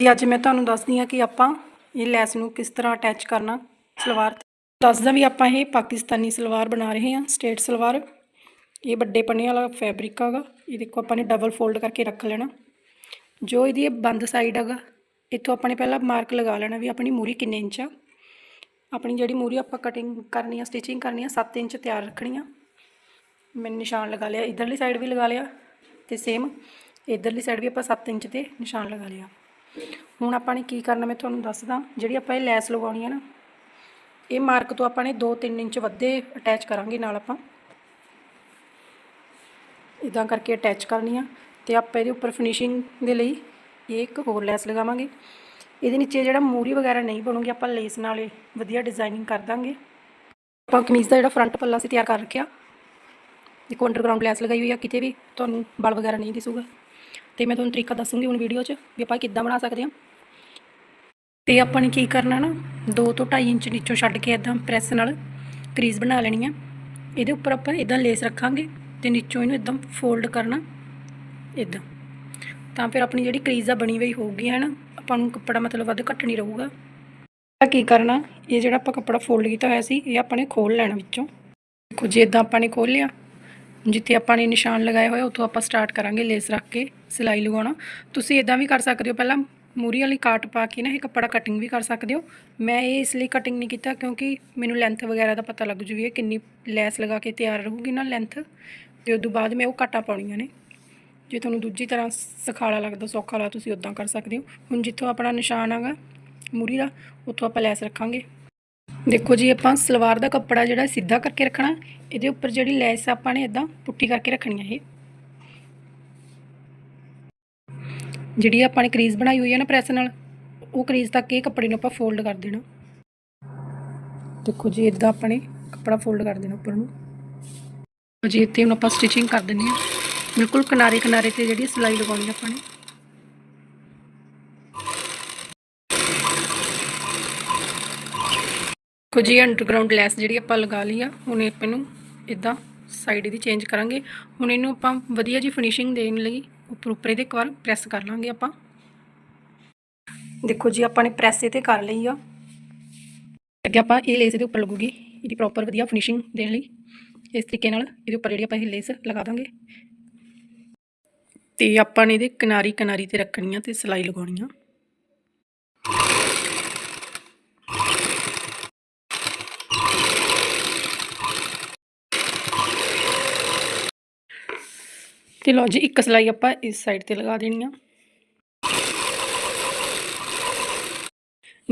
ਤੇ ਅੱਜ ਮੈਂ ਤੁਹਾਨੂੰ ਦੱਸਦੀ ਹਾਂ ਕਿ ਆਪਾਂ ਇਹ ਲੈਸ ਨੂੰ ਕਿਸ ਤਰ੍ਹਾਂ ਅਟੈਚ ਕਰਨਾ ਸਲਵਾਰ ਦੱਸਦਾ ਵੀ ਆਪਾਂ ਇਹ ਪਾਕਿਸਤਾਨੀ ਸਲਵਾਰ ਬਣਾ ਰਹੇ ਹਾਂ, ਸਟੇਟ ਸਲਵਾਰ। ਇਹ ਵੱਡੇ ਪੰਨੇ ਵਾਲਾ ਫੈਬਰਿਕ ਹੈਗਾ। ਇਹ ਦੇਖੋ ਆਪਾਂ ਨੇ ਡਬਲ ਫੋਲਡ ਕਰਕੇ ਰੱਖ ਲੈਣਾ। ਜੋ ਇਹਦੀ ਇਹ ਬੰਦ ਸਾਈਡ ਹੈਗਾ, ਇੱਥੋਂ ਆਪਾਂ ਨੇ ਪਹਿਲਾਂ ਮਾਰਕ ਲਗਾ ਲੈਣਾ ਵੀ ਆਪਣੀ ਮੂਰੀ ਕਿੰਨੇ ਇੰਚ ਆ। ਆਪਣੀ ਜਿਹੜੀ ਮੂਰੀ ਆਪਾਂ ਕਟਿੰਗ ਕਰਨੀ ਆ ਸਟਿਚਿੰਗ ਕਰਨੀ ਆ 7 ਇੰਚ ਤਿਆਰ ਰੱਖਣੀ ਆ। ਮੈਂ ਨਿਸ਼ਾਨ ਲਗਾ ਲਿਆ, ਇਧਰਲੀ ਸਾਈਡ ਵੀ ਲਗਾ ਲਿਆ ਤੇ ਸੇਮ ਇਧਰਲੀ ਸਾਈਡ ਵੀ ਆਪਾਂ 7 ਇੰਚ ਤੇ ਨਿਸ਼ਾਨ ਲਗਾ ਲਿਆ। ਹੁਣ ਆਪਾਂ ਨੇ ਕੀ ਕਰਨਾ ਮੈਂ ਤੁਹਾਨੂੰ ਦੱਸਦਾ, ਜਿਹੜੀ ਆਪਾਂ ਇਹ ਲੈਸ ਲਗਾਉਣੀ ਹੈ ਨਾ, ਇਹ ਮਾਰਕ ਤੋਂ ਆਪਾਂ ਨੇ 2-3 ਇੰਚ ਵੱਧੇ ਅਟੈਚ ਕਰਾਂਗੇ ਨਾਲ ਆਪਾਂ। ਇਦਾਂ ਕਰਕੇ ਅਟੈਚ ਕਰਨੀ ਆ ਤੇ ਆਪਾਂ ਇਹਦੇ ਉੱਪਰ ਫਿਨਿਸ਼ਿੰਗ ਦੇ ਲਈ ਇਹ ਇੱਕ ਹੋਰ ਲੈਸ ਲਗਾਵਾਂਗੇ। ਇਹਦੇ ਨੀਚੇ ਜਿਹੜਾ ਮੂਰੀ ਵਗੈਰਾ ਨਹੀਂ ਬਣੂਗੀ, ਆਪਾਂ ਲੇਸ ਨਾਲ ਇਹ ਵਧੀਆ ਡਿਜ਼ਾਈਨਿੰਗ ਕਰ ਦਾਂਗੇ। ਆਪਾਂ ਕਮੀਜ਼ ਦਾ ਜਿਹੜਾ ਫਰੰਟ ਪੱਲਾ ਸੀ ਤਿਆਰ ਕਰ ਰੱਖਿਆ। ਦੇਖੋ ਅੰਡਰਗਰਾਉਂਡ ਲੈਸ ਲਗਾਈ ਹੋਈ ਆ, ਕਿਤੇ ਵੀ ਤੁਹਾਨੂੰ ਬਲ ਵਗੈਰਾ ਨਹੀਂ ਦਿਸੂਗਾ। ਤੇ ਮੈਂ ਤੁਹਾਨੂੰ ਤਰੀਕਾ ਦੱਸੂੰਗੀ ਹੁਣ ਵੀਡੀਓ 'ਚ ਵੀ ਆਪਾਂ ਕਿੱਦਾਂ ਬਣਾ ਸਕਦੇ ਹਾਂ। ਤੇ ਆਪਾਂ ਨੇ ਕੀ ਕਰਨਾ ਨਾ 2 ਤੋਂ 2.5 ਇੰਚ ਨੀਚੋਂ ਛੱਡ ਕੇ ਇਦਾਂ ਪ੍ਰੈਸ ਨਾਲ ਕਰੀਜ਼ ਬਣਾ ਲੈਣੀ ਆ। ਇਹਦੇ ਉੱਪਰ ਆਪਾਂ ਇਦਾਂ ਲੇਸ ਰੱਖਾਂਗੇ ਤੇ ਨੀਚੋਂ ਇਹਨੂੰ ਇਦਾਂ ਫੋਲਡ ਕਰਨਾ ਇਦਾਂ ਤਾਂ ਫਿਰ ਆਪਣੀ ਜਿਹੜੀ ਕਰੀਜ਼ ਆ ਬਣੀ ਹੋਈ ਹੋਊਗੀ ਹੈ ਨਾ ਆਪਾਂ ਨੂੰ ਕੱਪੜਾ ਮਤਲਬ ਵੱਧ ਘੱਟ ਨਹੀਂ ਰਹੂਗਾ। ਤਾਂ ਕੀ ਕਰਨਾ, ਇਹ ਜਿਹੜਾ ਆਪਾਂ ਕੱਪੜਾ ਫੋਲਡ ਕੀਤਾ ਹੋਇਆ ਸੀ, ਇਹ ਆਪਾਂ ਨੇ ਖੋਲ ਲੈਣਾ ਵਿੱਚੋਂ। ਦੇਖੋ ਜੇ ਇਦਾਂ ਆਪਾਂ ਨੇ ਖੋਲ ਲਿਆ। ਜਿੱਥੇ ਆਪਾਂ ਨੇ ਨਿਸ਼ਾਨ ਲਗਾਏ ਹੋਏ ਉੱਥੋਂ ਆਪਾਂ ਸਟਾਰਟ ਕਰਾਂਗੇ ਲੇਸ ਰੱਖ ਕੇ, ਸਿਲਾਈ ਲਗਾਉਣਾ। ਤੁਸੀਂ ਇਦਾਂ ਵੀ ਕਰ ਸਕਦੇ ਹੋ, ਪਹਿਲਾਂ ਮੂਰੀ ਵਾਲੀ ਕਾਟ ਪਾ ਕੇ ਨਾ ਇਹ ਕੱਪੜਾ ਕਟਿੰਗ ਵੀ ਕਰ ਸਕਦੇ ਹੋ। ਮੈਂ ਇਹ ਇਸ ਲਈ ਕਟਿੰਗ ਨਹੀਂ ਕੀਤਾ ਕਿਉਂਕਿ ਮੈਨੂੰ ਲੈਂਥ ਵਗੈਰਾ ਦਾ ਪਤਾ ਲੱਗ ਜੂਗੀ ਵੀ ਕਿੰਨੀ ਲੈਸ ਲਗਾ ਕੇ ਤਿਆਰ ਰਹੂਗੀ ਨਾ ਲੈਂਥ ਤੇ ਤੋਂ ਬਾਅਦ ਮੈਂ ਉਹ ਕਾਟਾਂ ਪਾਉਣੀਆਂ ਨੇ। ਜੇ ਤੁਹਾਨੂੰ ਦੂਜੀ ਤਰ੍ਹਾਂ ਸਖਾਲਾ ਲੱਗਦਾ, ਸੌਖਾ ਲੱਗਦਾ ਤੁਸੀਂ ਉਦਾਂ ਕਰ ਸਕਦੇ ਹੋ। ਹੁਣ ਜਿੱਥੋਂ ਆਪਣਾ ਨਿਸ਼ਾਨ ਹੈਗਾ, ਮੂਰੀ ਦਾ, ਉੱਥੋਂ ਆਪਾਂ ਲੈਸ ਰੱਖਾਂਗੇ। ਦੇਖੋ ਜੀ, ਆਪਾਂ ਸਲਵਾਰ ਦਾ ਕੱਪੜਾ ਜਿਹੜਾ ਸਿੱਧਾ ਕਰਕੇ ਰੱਖਣਾ, ਇਹਦੇ ਉੱਪਰ ਜਿਹੜੀ ਲੈਸ ਆਪਾਂ ਨੇ ਇਦਾਂ ਪੁੱਟੀ ਕਰਕੇ ਰੱਖਣੀ ਹੈ ਇਹ। ਜਿਹੜੀ ਆਪਾਂ ਨੇ ਕਰੀਜ਼ ਬਣਾਈ ਹੋਈ ਹੈ ਨਾ ਪ੍ਰੈਸ ਨਾਲ, ਉਹ ਕਰੀਜ਼ ਤੱਕ ਇਹ ਕੱਪੜੇ ਨੂੰ ਆਪਾਂ ਫੋਲਡ ਕਰ ਦੇਣਾ। ਦੇਖੋ ਜੀ ਇਦਾਂ ਆਪਾਂ ਨੇ ਕੱਪੜਾ ਫੋਲਡ ਕਰ ਦੇਣਾ ਉੱਪਰ ਨੂੰ। ਜੀ, ਇੱਥੇ ਹੁਣ ਆਪਾਂ ਸਟਿਚਿੰਗ ਕਰ ਦਿੰਦੇ ਹਾਂ ਬਿਲਕੁਲ ਕਿਨਾਰੇ ਕਿਨਾਰੇ ਤੇ ਜਿਹੜੀ ਸਿਲਾਈ ਲਗਾਉਣੀ ਆਪਾਂ ਨੇ। ਕੁਝ ਜੀ ਅੰਡਰਗਰਾਉਂਡ ਲੈਸ ਜਿਹੜੀ ਆਪਾਂ ਲਗਾ ਲਈ ਆ, ਹੁਣ ਆਪਾਂ ਨੂੰ ਇਦਾਂ ਸਾਈਡ ਇਹਦੀ ਚੇਂਜ ਕਰਾਂਗੇ। ਹੁਣ ਇਹਨੂੰ ਆਪਾਂ ਵਧੀਆ ਜੀ ਫਿਨਿਸ਼ਿੰਗ ਦੇਣ ਲਈ ਉੱਪਰ ਉੱਪਰ ਇਹਦੇ ਇੱਕ ਵਾਰ ਪ੍ਰੈਸ ਕਰ ਲਾਂਗੇ ਆਪਾਂ। ਦੇਖੋ ਜੀ, ਆਪਾਂ ਨੇ ਪ੍ਰੈਸ ਇਹ ਤੇ ਕਰ ਲਈ ਆ। ਅੱਗੇ ਆਪਾਂ ਇਹ ਲੇਸ ਇਹਦੇ ਉੱਪਰ ਲੱਗੂਗੀ, ਇਹਦੀ ਪ੍ਰੋਪਰ ਵਧੀਆ ਫਿਨਿਸ਼ਿੰਗ ਦੇਣ ਲਈ। ਇਸ ਤਰੀਕੇ ਨਾਲ ਇਹਦੇ ਉੱਪਰ ਜਿਹੜੀ ਆਪਾਂ ਇਹ ਲੇਸ ਲਗਾ ਦਾਂਗੇ। ਤੇ ਆਪਾਂ ਨੇ ਇਹਦੇ ਕਿਨਾਰੀ ਕਿਨਾਰੀ ਤੇ ਰੱਖਣੀਆਂ ਤੇ ਸਿਲਾਈ ਲਗਾਉਣੀ ਤੇ ਲਓ ਜੀ, ਇੱਕ ਸਿਲਾਈ ਆਪਾਂ ਇਸ ਸਾਈਡ ਤੇ ਲਗਾ ਦੇਣੀ ਆ।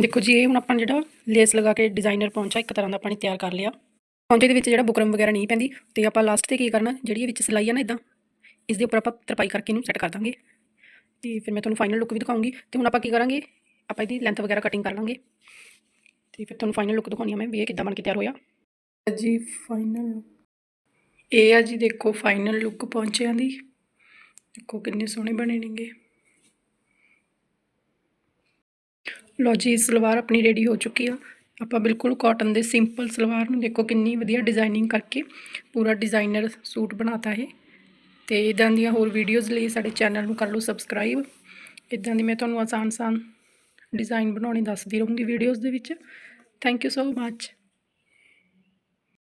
ਦੇਖੋ ਜੀ, ਇਹ ਹੁਣ ਆਪਾਂ ਜਿਹੜਾ ਲੇਸ ਲਗਾ ਕੇ ਡਿਜ਼ਾਈਨਰ ਪਹੁੰਚਾ ਇੱਕ ਤਰ੍ਹਾਂ ਦਾ ਆਪਾਂ ਨੇ ਤਿਆਰ ਕਰ ਲਿਆ। ਪਹੁੰਚੇ ਦੇ ਵਿੱਚ ਜਿਹੜਾ ਬੁਕਰਮ ਵਗੈਰਾ ਨਹੀਂ ਪੈਂਦੀ, ਤੇ ਆਪਾਂ ਲਾਸਟ ਤੇ ਕੀ ਕਰਨਾ, ਜਿਹੜੀ ਇਹ ਵਿੱਚ ਸਿਲਾਈ ਆ ਨਾ ਇਦਾਂ ਇਸ ਦੇ ਉੱਪਰ ਆਪਾਂ ਤਰਪਾਈ ਕਰਕੇ ਇਹਨੂੰ ਸੈੱਟ ਕਰ ਦਾਂਗੇ। ਤੇ ਫਿਰ ਮੈਂ ਤੁਹਾਨੂੰ ਫਾਈਨਲ ਲੁੱਕ ਵੀ ਦਿਖਾਉਂਗੀ। ਤੇ ਹੁਣ ਆਪਾਂ ਕੀ ਕਰਾਂਗੇ, ਆਪਾਂ ਇਹਦੀ ਲੈਂਥ ਵਗੈਰਾ ਕਟਿੰਗ ਕਰ ਲਾਂਗੇ। ਤੇ ਫਿਰ ਤੁਹਾਨੂੰ ਫਾਈਨਲ ਲੁੱਕ ਦਿਖਾਉਣੀ ਆ ਮੈਂ, ਵੀ ਇਹ ਕਿੱਦਾਂ ਬਣ ਕੇ ਤਿਆਰ ਹੋਇਆ। ਜੀ ਫਾਈਨਲ ਇਹ ਆ ਜੀ ਦੇਖੋ ਫਾਈਨਲ ਲੁੱਕ ਪਹੁੰਚਿਆਂ ਦੀ। ਦੇਖੋ ਕਿੰਨੇ ਸੋਹਣੇ ਬਣੇ ਨੇਗੇ। ਲੋ ਜੀ, ਸਲਵਾਰ ਆਪਣੀ ਰੈਡੀ ਹੋ ਚੁੱਕੀ ਆ। ਆਪਾਂ ਬਿਲਕੁਲ ਕਾਟਨ ਦੇ ਸਿੰਪਲ ਸਲਵਾਰ ਨੂੰ ਦੇਖੋ ਕਿੰਨੀ ਵਧੀਆ ਡਿਜ਼ਾਈਨਿੰਗ ਕਰਕੇ ਪੂਰਾ ਡਿਜ਼ਾਈਨਰ ਸੂਟ ਬਣਾਤਾ ਹੈ ਤੇ ਇਦਾਂ ਦੀਆਂ ਹੋਰ ਵੀਡੀਓਜ਼ ਲਈ ਸਾਡੇ ਚੈਨਲ ਨੂੰ ਕਰ ਲਓ ਸਬਸਕ੍ਰਾਈਬ ਇਦਾਂ ਦੀ ਮੈਂ ਤੁਹਾਨੂੰ ਆਸਾਨ ਆਸਾਨ ਡਿਜ਼ਾਈਨ ਬਣਾਉਣੇ ਦੱਸਦੀ ਰਹੂੰਗੀ ਵੀਡੀਓਜ਼ ਦੇ ਵਿੱਚ। Thank you so much